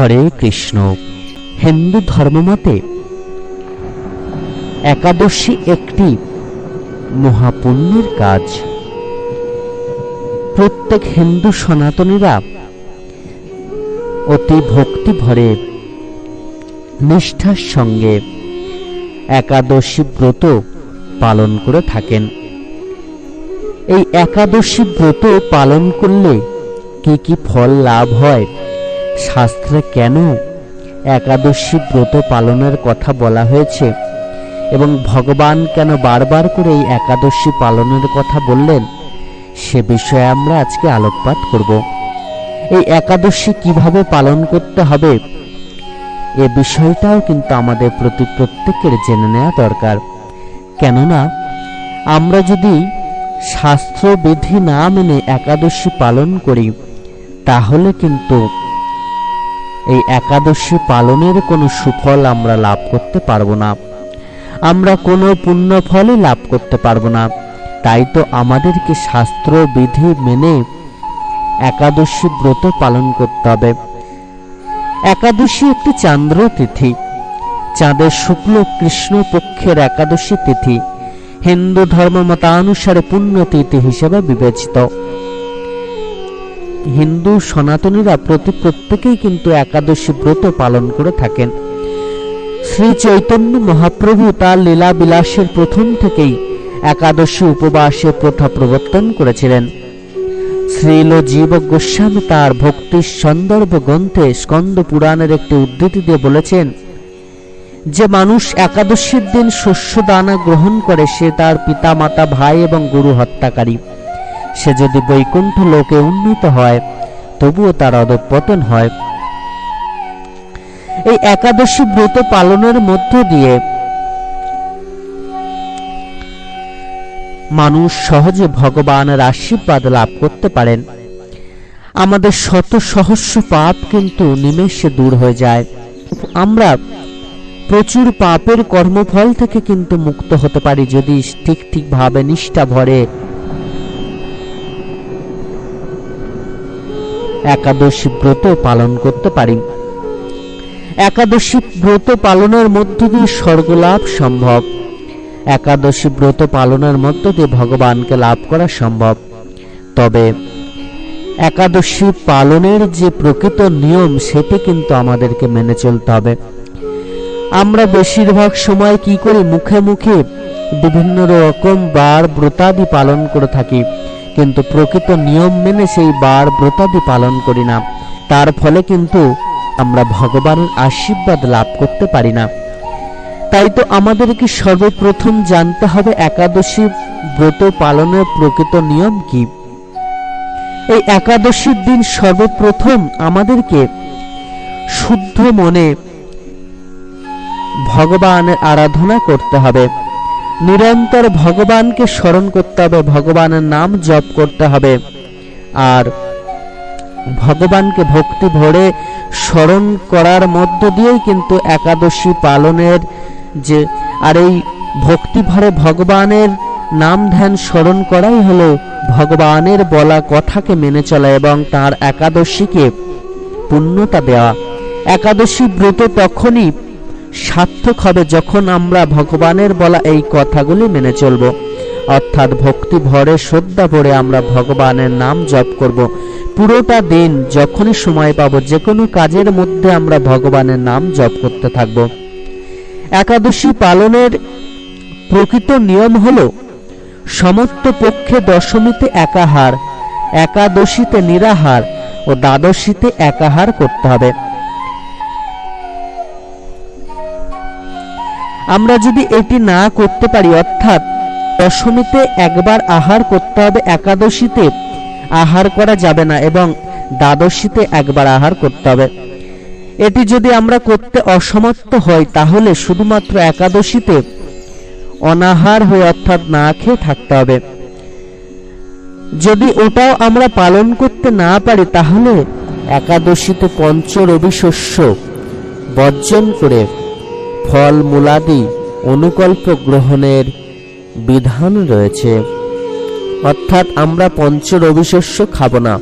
হরে কৃষ্ণ। হিন্দু ধর্মমতে একাদশী একটি মহাপুণ্যের কাজ। প্রত্যেক হিন্দু সনাতনীরা অতি ভক্তি ভরে নিষ্ঠার সঙ্গে একাদশী ব্রত পালন করে থাকেন। এই একাদশী ব্রত পালন করলে কি কি ফল লাভ হয় শাস্ত্রে কেন একাদশী ব্রত পালনের কথা বলা হয়েছে? এবং ভগবান কেন বারবার করে এই একাদশী পালনের কথা বললেন? সে বিষয়ে আমরা আজকে আলোকপাত করব। এই একাদশী কীভাবে পালন করতে হবে? এ বিষয়টাও কিন্তু আমাদের প্রতি প্রত্যেকের জেনে নেওয়া দরকার। কেননা, আমরা যদি শাস্ত্রবিধি না মেনে একাদশী পালন করি, তাহলে কিন্তু এই একাদশী পালনের কোনো সুফল আমরা লাভ করতে পারব না। আমরা কোনো পুণ্য ফলই লাভ করতে পারব না। তাই তো আমাদেরকে শাস্ত্র, বিধি মেনে একাদশী ব্রত পালন করতে হবে। একাদশী একটি চান্দ্র তিথি। চাঁদের শুক্ল কৃষ্ণ পক্ষের একাদশী তিথি। হিন্দু ধর্ম মতানুসারে পুণ্য তিথি হিসেবে বিবেচিত। হিন্দু সনাতনীরা প্রতি প্রত্যেকেই কিন্তু একাদশী ব্রত পালন করে থাকেন। শ্রী চৈতন্য মহাপ্রভু তার লীলা বিলাসের প্রথম থেকেই একাদশী উপবাসে প্রথা প্রবর্তন করেছিলেন। শ্রীল জীব গোস্বামী তার ভক্তির সন্দর্ভ গ্রন্থে স্কন্দ পুরাণের একটি উদ্ধৃতি দিয়ে বলেছেন, যে মানুষ একাদশীর দিন শস্য দানা গ্রহণ করে সে তার পিতা মাতা ভাই এবং গুরু হত্যাকারী। সে যদি বৈকুণ্ঠ লোকে উন্নীত হয়, তবুও তার অধপতন হয়। এই একাদশী ব্রত পালনের মধ্য দিয়ে মানুষ সহজে ভগবানের আশীর্বাদ লাভ করতে পারেন। আমাদের শত সহস্র পাপ কিন্তু নিমেষে দূর হয়ে যায়। আমরা প্রচুর পাপের কর্মফল থেকে কিন্তু মুক্ত হতে পারি যদি ঠিক ঠিকভাবে নিষ্ঠা ভরে একাদশী ব্রত পালন করতে পারি। একাদশী ব্রত পালনের মধ্য দিয়ে স্বর্গলাভ সম্ভব। একাদশী ব্রত পালনের মধ্য দিয়ে ভগবানকে লাভ করা সম্ভব। তবে একাদশী পালনের যে প্রকৃত নিয়ম, সেটি কিন্তু আমাদেরকে মেনে চলতে হবে। আমরা বেশিরভাগ সময় কি করি? মুখে মুখে বিভিন্ন রকম বার ব্রতাদি পালন করে থাকি। কিন্তু প্রকৃত নিয়ম মেনে সেই বার ব্রতাদি পালন করি না। তার ফলে কিন্তু আমরা ভগবানের আশীর্বাদ লাভ করতে পারি না। তাই তো আমাদেরকে সর্বপ্রথম জানতে হবে একাদশী ব্রত পালনের প্রকৃত নিয়ম কি। এই একাদশীর দিন সর্বপ্রথম আমাদেরকে শুদ্ধ মনে ভগবানের আরাধনা করতে হবে। নিরন্তর ভগবানকে স্মরণ করতে হবে, ভগবানের নাম জপ করতে হবে। আর ভগবানকে ভক্তি ভরে স্মরণ করার মধ্য দিয়েই কিন্তু একাদশী পালনের যে, আর এই ভক্তি ভরে ভগবানের নাম ধ্যান স্মরণ করাই হলো ভগবানের বলা কথাকে মেনে চলা এবং তার একাদশীকে পূর্ণতা দেওয়া। একাদশী ব্রত তখনই সার্থক হবে যখন আমরা ভগবানের বলা এই কথাগুলি মেনে চলব। অর্থাৎ ভক্তি ভরে, শ্রদ্ধা ভরে আমরা ভগবানের নাম জপ করব। পুরোটা দিন যখনই সময় পাবো যে কোনো কাজের মধ্যে আমরা ভগবানের নাম জপ করতে থাকব। একাদশী পালনের প্রকৃত নিয়ম হল, সমস্ত পক্ষে দশমীতে একাহার, একাদশীতে নিরাহার ও দ্বাদশীতে একাহার করতে হবে। আমরা যদি এটি না করতে পারি, অর্থাৎ দশমীতে একবার আহার করতে হবে একাদশীতে, আহার করা যাবে না এবং দ্বাদশীতে একবার আহার করতে হবে। এটি যদি আমরা করতে অসমর্থ হই, তাহলে শুধুমাত্র একাদশীতে অনাহার হয়ে অর্থাৎ না খেয়ে থাকতে হবে। যদি ওটাও আমরা পালন করতে না পারি, তাহলে একাদশীতে পঞ্চ রবি শস্য বর্জন করে ফল মূলাদি অনুকল্প গ্রহণের বিধান রয়েছে। অর্থাৎ আমরা পঞ্চ রবিশস্য খাব না,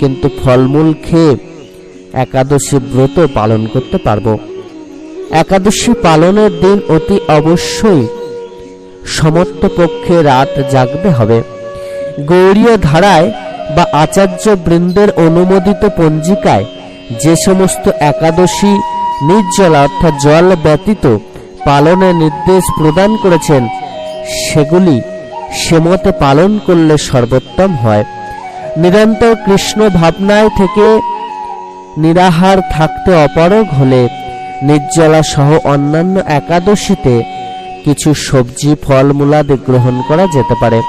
কিন্তু ফলমূল খেয়ে একাদশী ব্রত পালন করতে পারব। একাদশী পালনের দিন অতি অবশ্যই সমর্থ পক্ষে রাত জাগতে হবে। গৌরীয় ধারায় বা আচার্য বৃন্দের অনুমোদিত পঞ্জিকায় যে সমস্ত একাদশী নির্জলা অর্থাৎ জল ব্যতীত পালনের নির্দেশ প্রদান করেছেন। সেগুলি সেমতে পালন করলে সর্বোত্তম হয়। নিরন্তর কৃষ্ণ ভাবনায় থেকে নিরাহার থাকতে অপারগ হলে নির্জলা সহ অন্যান্য একাদশীতে কিছু সবজি ফলমূলাদি গ্রহণ করা যেতে পারে।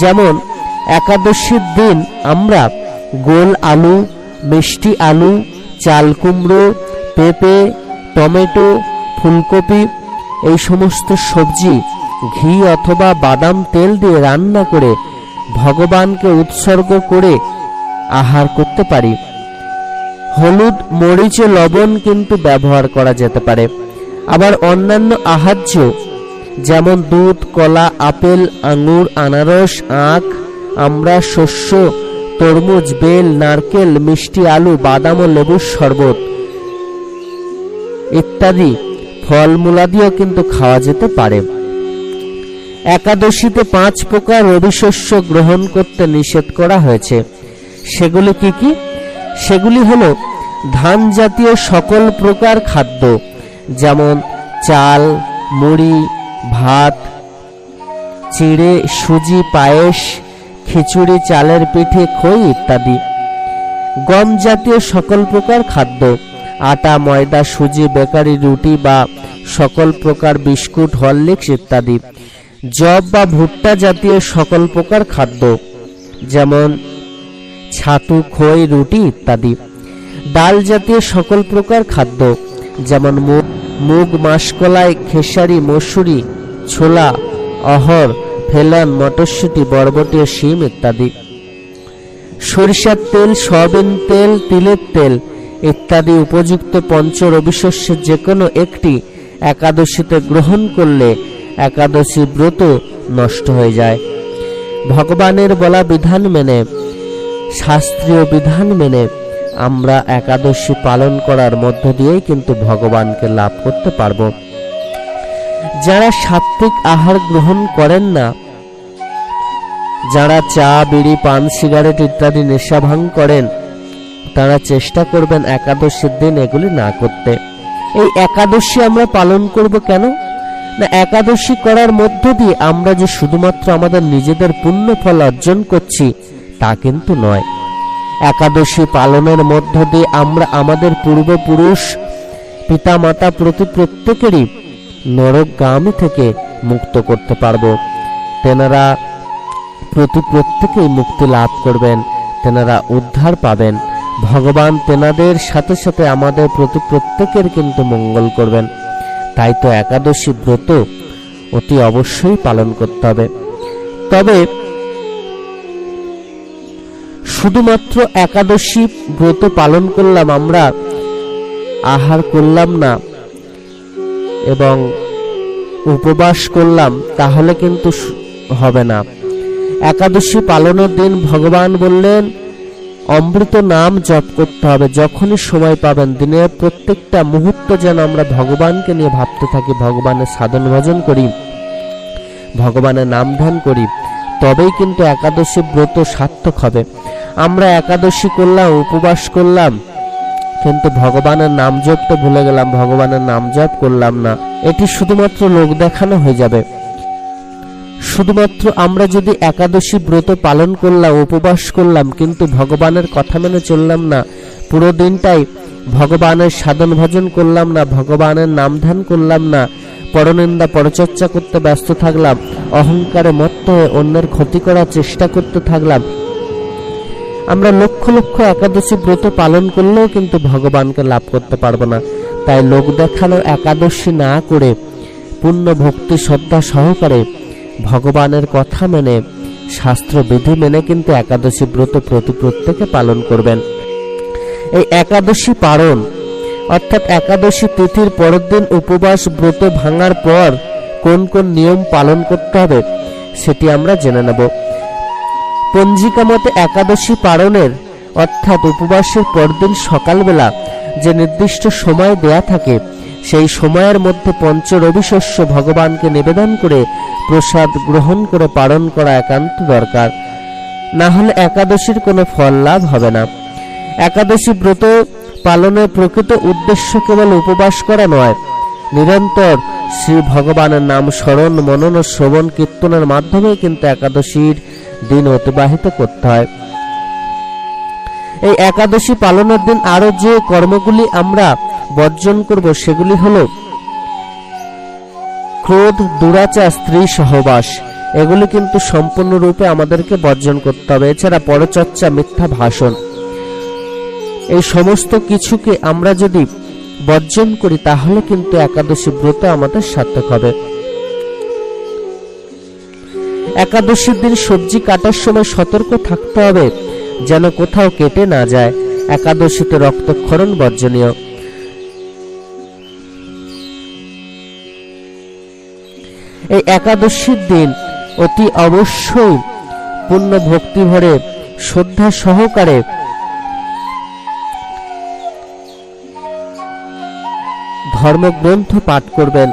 যেমন, একাদশীর দিন আমরা গোল আলু, মিষ্টি আলু, চাল কুমড়ো পেঁপে, টমেটো, ফুলকপি, এই সমস্ত সবজি ঘি অথবা বাদাম তেল দিয়ে রান্না করে ভগবানকে উৎসর্গ করে আহার করতে পারি। হলুদ, মরিচ, লবণ কিন্তু ব্যবহার করা যেতে পারে। আবার অন্যান্য আহার্য যেমন দুধ, কলা, আপেল, আঙুর, আনারস, আখ আমরা শস্য, তরমুজ, বেল, নারকেল, মিষ্টি, আলু, বাদাম ও লেবুর শরবত। ইত্যাদি। ফলমূলাদিও কিন্তু খাওয়া যেতে পারে। একাদশীতে পাঁচ প্রকার রবিশস্য গ্রহণ করতে নিষেধ করা হয়েছে। সেগুলি কি কি? সেগুলি হলো ধান জাতীয় সকল প্রকার খাদ্য, যেমন চাল, মুড়ি, ভাত, চিড়ে, সুজি, পায়েস, খিচুড়ি, চালের পিঠে খই ইত্যাদি। গম জাতীয় সকল প্রকার খাদ্য আটা, ময়দা, সুজি, বেকারি, রুটি বা সকল প্রকার বিস্কুট, হরলিক্স ইত্যাদি। জব বা ভুট্টা জাতীয় সকল প্রকার খাদ্য, যেমন ছাতু, খই, রুটি ইত্যাদি। ডাল জাতীয় সকল প্রকার খাদ্য, যেমন মুগ মুগ, মাসকলাই, খেসারি, মসুরি, ছোলা, অহর, ফেলান, মটরশুঁটি, বরবটি ও শিম ইত্যাদি। সরিষার তেল, সয়াবিন তেল, তিলের তেল ইত্যাদি উপযুক্ত পঞ্চ রবিশস্যের যে কোনো একটি একাদশীতে গ্রহণ করলে একাদশী ব্রত নষ্ট হয়ে যায়। ভগবানের বলা বিধান মেনে, শাস্ত্রীয় বিধান মেনে আমরা একাদশী পালন করার মধ্য দিয়েই কিন্তু ভগবানকে লাভ করতে পারব। যারা সাত্বিক আহার গ্রহণ করেন না, যারা চা, বিড়ি, পান, সিগারেট ইত্যাদি নেশা ভাঙ করেন তারা চেষ্টা করবেন একাদশীর দিন এগুলি না করতে। এই একাদশী আমরা পালন করব কেন? না, একাদশী করার মধ্য দিয়ে আমরা যে শুধুমাত্র আমাদের নিজেদের পুণ্য ফল অর্জন করছি, তা কিন্তু নয়। একাদশী পালনের মধ্য দিয়ে আমরা আমাদের পূর্বপুরুষ পিতা মাতা প্রতি প্রত্যেকেরই নরকগামী থেকে মুক্ত করতে পারব। তেনারা প্রতি প্রত্যেকেই মুক্তি লাভ করবেন, তেনারা উদ্ধার পাবেন। ভগবান তেনাদের সাথে সাথে আমাদের প্রতি প্রত্যেকের কিন্তু মঙ্গল করবেন। তাই তো একাদশী ব্রত অতি অবশ্যই পালন করতে হবে। তবে শুধুমাত্র একাদশী ব্রত পালন করলাম আমরা, আহার করলাম না, এবং উপবাস করলাম, তাহলে কিন্তু হবে না। একাদশী পালনের দিন ভগবান বললেন অমৃত নাম জপ করতে হবে, যখনই সময় পাবেন। দিনের প্রত্যেকটা মুহূর্ত যেন আমরা ভগবানকে নিয়ে ভাবতে থাকি, ভগবানের সাধন ভজন করি, ভগবানের নাম ধ্যান করি, তবেই কিন্তু একাদশী ব্রত সার্থক হবে। আমরা একাদশী করলাম, উপবাস করলাম, কিন্তু ভগবানের নাম জপ তো ভুলে গেলাম, ভগবানের নাম জপ করলাম না। এটি শুধুমাত্র লোক দেখানো হয়ে যাবে। শুধুমাত্র আমরা যদি একাদশী ব্রত পালন করলাম, উপবাস করলাম, কিন্তু ভগবানের কথা মেনে চললাম না। পুরো দিনটাই ভগবানের সাধন ভজন করলাম না, ভগবানের নাম ধ্যান করলাম না, পরনিন্দা, পরচর্চা করতে ব্যস্ত থাকলাম, অহংকারে মত্ত হয়ে অন্যের ক্ষতি করার চেষ্টা করতে থাকলাম। আমরা লক্ষ লক্ষ একাদশী ব্রত পালন করলেও কিন্তু ভগবানকে লাভ করতে পারব না। তাই লোক দেখানো একাদশী না করে পূর্ণ ভক্তি, শ্রদ্ধা সহকারে ভগবানের কথা মেনে শাস্ত্র বিধি মেনে কিন্তু একাদশী ব্রত প্রতি প্রত্যেকে পালন করবেন। এই একাদশী পালন, অর্থাৎ একাদশী তিথির পরের দিন উপবাস ব্রত ভাঙার পর কোন কোন নিয়ম পালন করতে হবে, সেটি আমরা জেনে নেব। পঞ্জিকা মতে একাদশী পালনের, অর্থাৎ উপবাসের পরদিন সকালবেলা যে নির্দিষ্ট সময় দেয়া থাকে সেই সময়ের মধ্যে পঞ্চ রবিশস্য ভগবানকে নিবেদন করে প্রসাদ গ্রহণ করে পালন করা একান্ত দরকার। না হলে একাদশীর কোনো ফল লাভ হবে না। একাদশী ব্রত পালনের প্রকৃত উদ্দেশ্য কেবল উপবাস করা নয়, নিরন্তর শ্রী ভগবানের নাম স্মরণ, মনন ও শ্রবণ, কীর্তনের মাধ্যমে কিন্তু একাদশীর দিন অতিবাহিত করতে হয়। এই একাদশী পালনের দিন আরও যে কর্মগুলি আমরা বর্জন করব সেগুলি হলো ক্রোধ, দুরাচার, স্ত্রী সহবাস। এগুলি কিন্তু সম্পূর্ণরূপে আমাদেরকে বর্জন করতে হবে। এছাড়া পরচর্চা, মিথ্যা ভাষণ। এই সমস্ত কিছুকে আমরা যদি বর্জন করি, তাহলে কিন্তু একাদশী ব্রত আমাদের সার্থক হবে। একাদশীর দিন সবজি কাটার সময় সতর্ক থাকতে হবে, যেন কোথাও কেটে না যায়। একাদশীতে রক্তক্ষরণ বর্জনীয়। এই একাদশীর দিন অতি অবশ্যই পূর্ণ ভক্তি ভরে, শ্রদ্ধা সহকারে ধর্মগ্রন্থ পাঠ করবেন,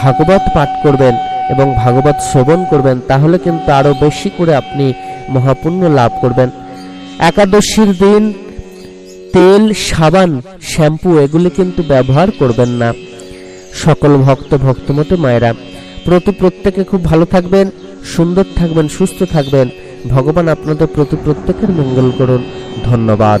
ভাগবত পাঠ করবেন এবং ভাগবত শ্রবণ করবেন, তাহলে কিন্তু আরও বেশি করে আপনি মহাপুণ্য লাভ করবেন। একাদশীর দিন তেল, সাবান, শ্যাম্পু, এগুলি কিন্তু ব্যবহার করবেন না। সকল ভক্ত, ভক্তমতে মায়েরা প্রতি প্রত্যেকে খুব ভালো থাকবেন, সুন্দর থাকবেন, সুস্থ থাকবেন। ভগবান আপনাদের প্রতি প্রত্যেকের মঙ্গল করুন। ধন্যবাদ।